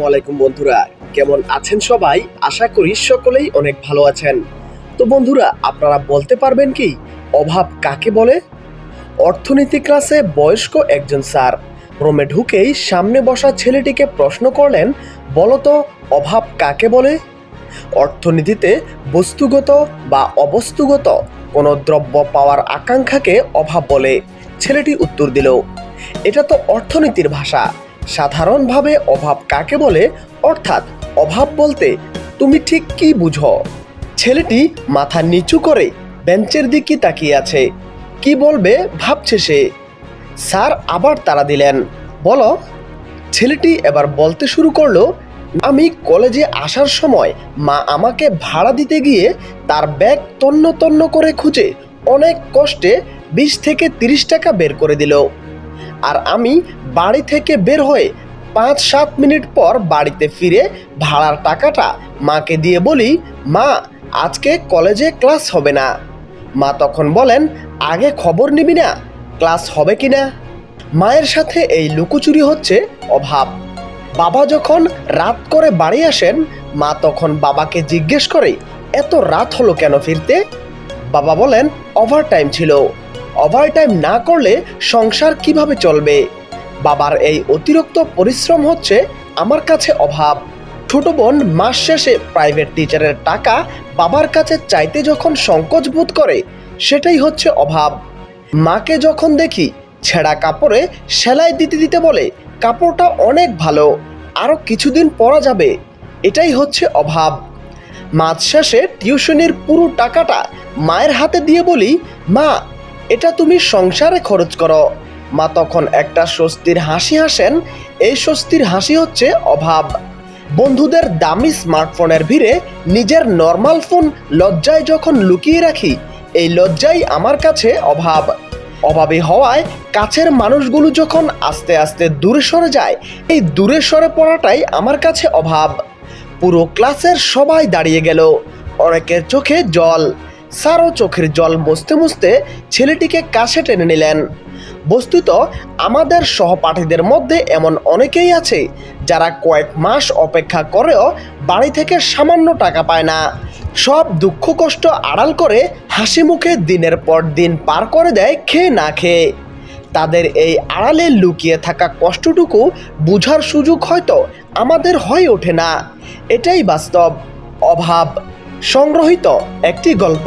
ওয়ালাইকুম বন্ধুরা, কেমন আছেন সবাই? আশা করি সকলেই অনেক ভালো আছেন। তো বন্ধুরা, আপনারা বলতে পারবেন কি, অভাব কাকে বলে? অর্থনীতি ক্লাসে বয়স্ক একজন স্যার, রোমে ঢুকেই সামনে বসা ছেলেটিকে প্রশ্ন করলেন, বলতো, অভাব কাকে বলে? অর্থনীতিতে বস্তুগত বা অবস্তুগত কোনো দ্রব্য পাওয়ার আকাঙ্ক্ষাকে অভাব বলে। ছেলেটি উত্তর দিল, এটা তো অর্থনীতির ভাষা। সাধারণভাবে অভাব কাকে বলে? অর্থাৎ অভাব বলতে তুমি ঠিক কি বুঝো? ছেলেটি মাথা নিচু করে বেঞ্চের দিকে তাকিয়ে আছে। কি বলবে? ভাবছে সে। স্যার আবার তারা দিলেন। বলো। ছেলেটি এবার বলতে শুরু করল, আমি কলেজে আসার সময় মা আমাকে ভাড়া দিতে গিয়ে তার ব্যাগ তন্ন তন্ন করে খুঁজে অনেক কষ্টে বিশ থেকে তিরিশ টাকা বের করে দিল। আর আমি বাড়ি থেকে বের হয়ে পাঁচ সাত মিনিট পর বাড়িতে ফিরে ভাড়ার টাকাটা মাকে দিয়ে বলি, মা, আজকে কলেজে ক্লাস হবে না। মা তখন বলেন, আগে খবর নিবি না, ক্লাস হবে কি না? মায়ের সাথে এই লুকোচুরি হচ্ছে অভাব। বাবা যখন রাত করে বাড়ি আসেন, মা তখন বাবাকে জিজ্ঞেস করে, এত রাত হলো কেন ফিরতে? বাবা বলেন ওভার টাইম ছিল। ওভার টাইম না করলে সংসার কীভাবে চলবে? বাবার এই অতিরিক্ত পরিশ্রম হচ্ছে আমার কাছে অভাব। ছোট বোন মাস শেষে প্রাইভেট টিচারের টাকা বাবার কাছে চাইতে যখন সংকোচ বোধ করে, সেটাই হচ্ছে অভাব। মাকে যখন দেখি ছেঁড়া কাপড়ে সেলাই দিতে দিতে বলে, কাপড়টা অনেক ভালো আরও কিছুদিন পরা যাবে। এটাই হচ্ছে অভাব। মাঝ শেষে টিউশনির পুরো টাকাটা মায়ের হাতে দিয়ে বলি, মা এটা তুমি সংসারে খরচ করো। মা তখন একটা স্বস্তির হাসি হাসেন। এই স্বস্তির হাসি হচ্ছে অভাব। বন্ধুদের দামি স্মার্টফোনের ভিড়ে নিজের নর্মাল ফোন লজ্জায় যখন লুকিয়ে রাখি, এই লজ্জাই আমার কাছে অভাব। অভাবী হওয়ায় কাছের মানুষগুলো যখন আস্তে আস্তে দূরে সরে যায়, এই দূরে সরে পড়াটাই আমার কাছে অভাব। পুরো ক্লাসের সবাই দাঁড়িয়ে গেল। অনেকের চোখে জল। স্যারও চোখের জল মুছতে মুছতে ছেলেটিকে কাছে টেনে নিলেন। বস্তুত আমাদের সহপাঠীদের মধ্যে এমন অনেকেই আছে যারা কয়েক মাস অপেক্ষা করেও বাড়ি থেকে সামান্য টাকা পায় না। সব দুঃখ কষ্ট আড়াল করে হাসি মুখে দিনের পর দিন পার করে দেয় খেয়ে না খেয়ে। তাদের এই আড়ালে লুকিয়ে থাকা কষ্টটুকু বুঝার সুযোগ হয়তো আমাদের হয়ে ওঠে না। এটাই বাস্তব। অভাব। সংগ্রহীত একটি গল্প।